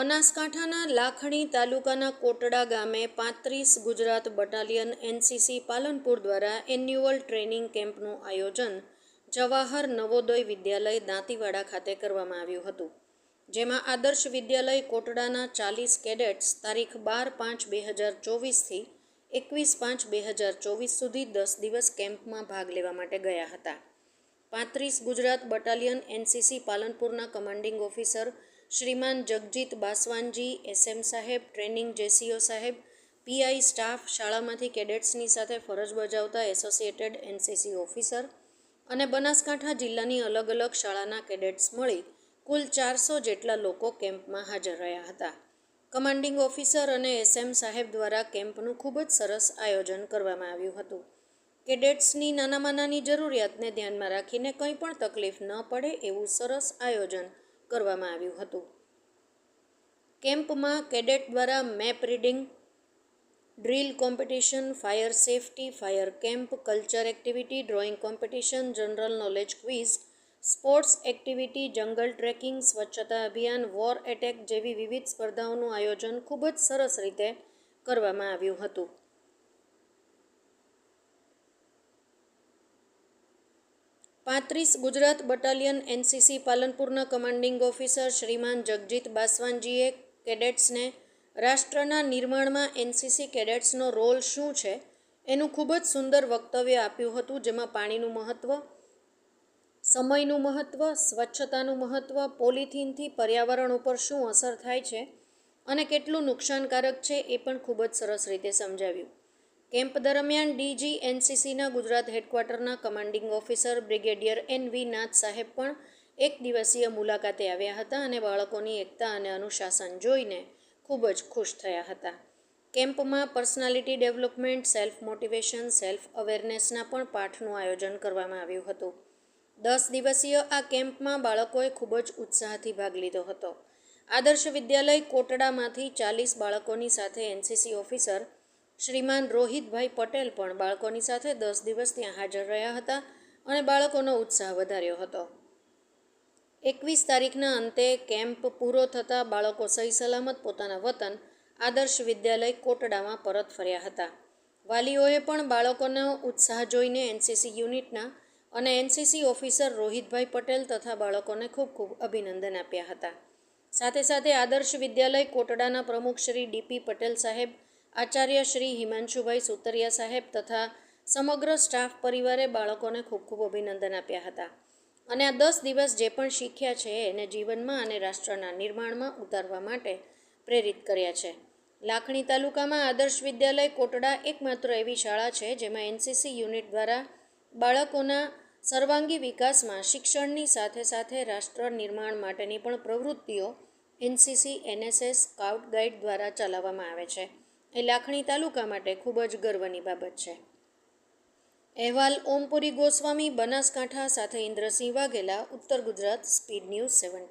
બનાસકાંઠાના લાખણી તાલુકાના કોટડા ગામે પાંત્રીસ ગુજરાત બટાલિયન એનસીસી પાલનપુર દ્વારા એન્યુઅલ ટ્રેનિંગ કેમ્પનું આયોજન જવાહર નવોદય વિદ્યાલય દાંતીવાડા ખાતે કરવામાં આવ્યું હતું, જેમાં આદર્શ વિદ્યાલય કોટડાના ચાલીસ કેડેટ્સ તારીખ બાર પાંચ બે હજાર ચોવીસથી એકવીસ પાંચ બે હજાર ચોવીસ સુધી દસ દિવસ કેમ્પમાં ભાગ લેવા માટે ગયા હતા. પાંત્રીસ ગુજરાત બટાલિયન એનસીસી પાલનપુરના કમાન્ડિંગ ઓફિસર શ્રીમાન જગજીત બાસવાનજી, એસએમ સાહેબ, ટ્રેનિંગ જેસીઓ સાહેબ, પીઆઈ સ્ટાફ, શાળામાંથી કેડેટ્સની સાથે ફરજ બજાવતા એસોસિએટેડ એનસીસી ઓફિસર અને બનાસકાંઠા જિલ્લાની અલગ અલગ શાળાના કેડેટ્સ મળી કુલ ચારસો જેટલા લોકો કેમ્પમાં હાજર રહ્યા હતા. કમાન્ડિંગ ઓફિસર અને એસએમ સાહેબ દ્વારા કેમ્પનું ખૂબ જ સરસ આયોજન કરવામાં આવ્યું હતું. કેડેટ્સની નાનામાં નાની જરૂરિયાતને ધ્યાનમાં રાખીને કંઈ પણ તકલીફ ન પડે એવું સરસ આયોજન કરવામાં આવ્યું હતું. કેમ્પમાં કેડેટ દ્વારા map reading, drill competition, fire safety, fire camp, culture activity, drawing competition, general knowledge quiz, sports activity, jungle trekking, સ્વચ્છતા અભિયાન, વોર એટેક જેવી વિવિધ સ્પર્ધાઓનું આયોજન ખૂબ જ સરસ રીતે કરવામાં આવ્યું હતું. પાંત્રીસ ગુજરાત બટાલિયન એનસીસી પાલનપુરના કમાન્ડિંગ ઓફિસર શ્રીમાન જગજીત બાસવાનજીએ કેડેટ્સને રાષ્ટ્રના નિર્માણમાં એનસીસી કેડેટ્સનો રોલ શું છે એનું ખૂબ જ સુંદર વક્તવ્ય આપ્યું હતું, જેમાં પાણીનું મહત્ત્વ સમયનું મહત્ત્વ સ્વચ્છતાનું મહત્ત્વ પોલિથીનથી પર્યાવરણ ઉપર શું અસર થાય છે અને કેટલું નુકસાનકારક છે એ પણ ખૂબ જ સરસ રીતે સમજાવ્યું. કેમ્પ દરમિયાન ડીજી એનસીસીના Gujarat હેડક્વાર્ટરના commanding officer brigadier N V Nath સાહેબ પણ એક દિવસીય મુલાકાતે આવ્યા હતા અને બાળકોની એકતા અને અનુશાસન જોઈને ખૂબ જ ખુશ થયા હતા. કેમ્પમાં personality development self motivation self અવેરનેસના પણ પાઠનું આયોજન કરવામાં આવ્યું હતું. દસ દિવસીય આ કેમ્પમાં બાળકોએ ખૂબ જ ઉત્સાહથી ભાગ લીધો હતો. આદર્શ વિદ્યાલય કોટડામાંથી ચાલીસ બાળકોની સાથે એનસીસી ઓફિસર શ્રીમાન રોહિતભાઈ પટેલ પણ બાળકોની સાથે દસ દિવસ ત્યાં હાજર રહ્યા હતા અને બાળકોનો ઉત્સાહ વધાર્યો હતો. એકવીસ તારીખના અંતે કેમ્પ પૂરો થતાં બાળકો સહી સલામત પોતાના વતન આદર્શ વિદ્યાલય કોટડામાં પરત ફર્યા હતા. વાલીઓએ પણ બાળકોનો ઉત્સાહ જોઈને એનસીસી યુનિટના અને એનસીસી ઓફિસર રોહિતભાઈ પટેલ તથા બાળકોને ખૂબ ખૂબ અભિનંદન આપ્યા હતા. સાથે સાથે આદર્શ વિદ્યાલય કોટડાના પ્રમુખ શ્રી ડીપી પટેલ સાહેબ આચાર્ય શ્રી હિમાંશુભાઈ સુતરિયા સાહેબ તથા સમગ્ર સ્ટાફ પરિવારે બાળકોને ખૂબ ખૂબ અભિનંદન આપ્યા હતા. અને આ દસ દિવસ જે પણ શીખ્યા છે એને જીવનમાં અને રાષ્ટ્રના નિર્માણમાં ઉતારવા માટે પ્રેરિત કર્યા છે. લાખણી તાલુકામાં આદર્શ વિદ્યાલય કોટડા એકમાત્ર એવી શાળા છે જેમાં એનસીસી યુનિટ દ્વારા બાળકોના સર્વાંગી વિકાસમાં શિક્ષણની સાથે સાથે રાષ્ટ્ર નિર્માણ માટેની પણ પ્રવૃત્તિઓ એનસીસી, એનએસએસ, સ્કાઉટ ગાઈડ દ્વારા ચલાવવામાં આવે છે. એ લાખણી તાલુકા માટે ખૂબ જ ગર્વની બાબત છે. અહેવાલ ઓમપુરી ગોસ્વામી બનાસકાંઠા સાથે ઇન્દ્રસિંહ વાઘેલા, ઉત્તર ગુજરાત, સ્પીડ ન્યૂઝ સેવન